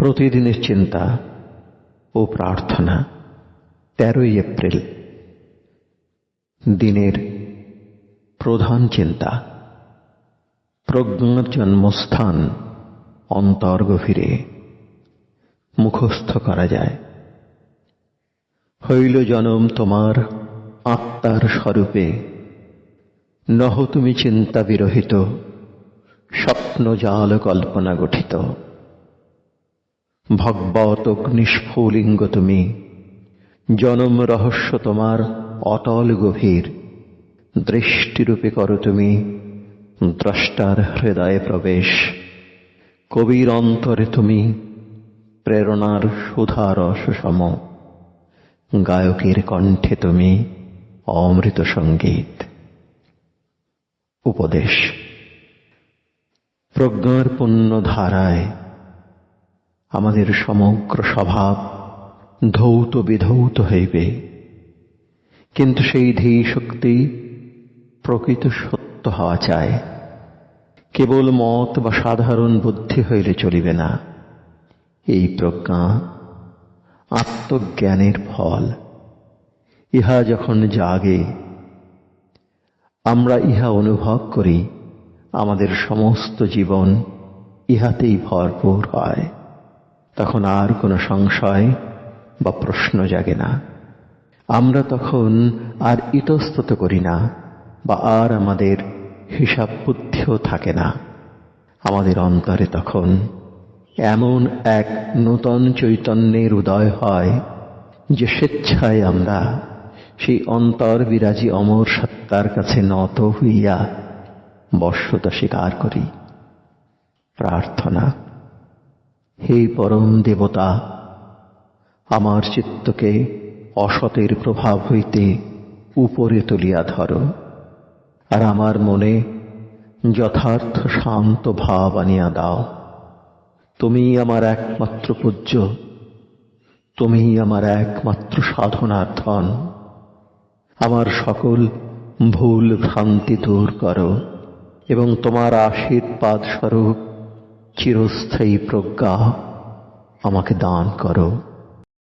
প্রতিদিনের চিন্তা ও প্রার্থনা তেরোই এপ্রিল। দিনের প্রধান চিন্তা। প্রজ্ঞার জন্মস্থান অন্তর গভীরে মুখস্থ করা যায়। হইল জনম তোমার আত্মার স্বরূপে। নহ তুমি চিন্তা বিরহিত। স্বপ্ন জাল কল্পনা গঠিত। ভগবত অগ্নিস্ফুলিঙ্গ তুমি। জনম রহস্য তোমার অটল গভীর। দৃষ্টিরূপে করো তুমি, দ্রষ্টার হৃদয়ে প্রবেশ। কবির অন্তরে তুমি, প্রেরণার সুধারস সম গায়কের কণ্ঠে তুমি, অমৃত সংগীত। উপদেশ। প্রজ্ঞার পূর্ণ ধারায় আমাদের সমগ্র স্বভাব ধৌত বিধৌত হইবে। কিন্তু সেই ধী শক্তি প্রকৃত সত্য হওয়া চায় কেবল মত বা সাধারণ বুদ্ধি হইলে চলিবে না। এই প্রজ্ঞা আত্মজ্ঞানের ফল। ইহা যখন জাগে, আমরা ইহা অনুভব করি, আমাদের সমস্ত জীবন ইহাতেই ভরপুর হয়। তখন আর কোনো সংশয় বা প্রশ্ন জাগে না। আমরা তখন আর ইতস্তত করি না বা আর আমাদের হিসাব বুদ্ধিও থাকে না। আমাদের অন্তরে তখন এমন এক নূতন চৈতন্যের উদয় হয় যে স্বেচ্ছায় আমরা সেই অন্তর বিরাজি অমর সত্তার কাছে নত হইয়া বর্ষতা স্বীকার করি। প্রার্থনা হে পরম দেবতা, আমার চিত্তকে অসতের প্রভাব হইতে উপরে তুলিয়া ধরো, আর আমার মনে যথার্থ শান্ত ভাব আনিয়া দাও। তুমি আমার একমাত্র পূজ্য, তুমি আমার একমাত্র সাধনার ধন। আমার সকল ভুল ভ্রান্তি দূর করো, এবং তোমার আশীর্বাদ স্বরূপ চিরস্থায়ী প্রজ্ঞা আমাকে দান করো।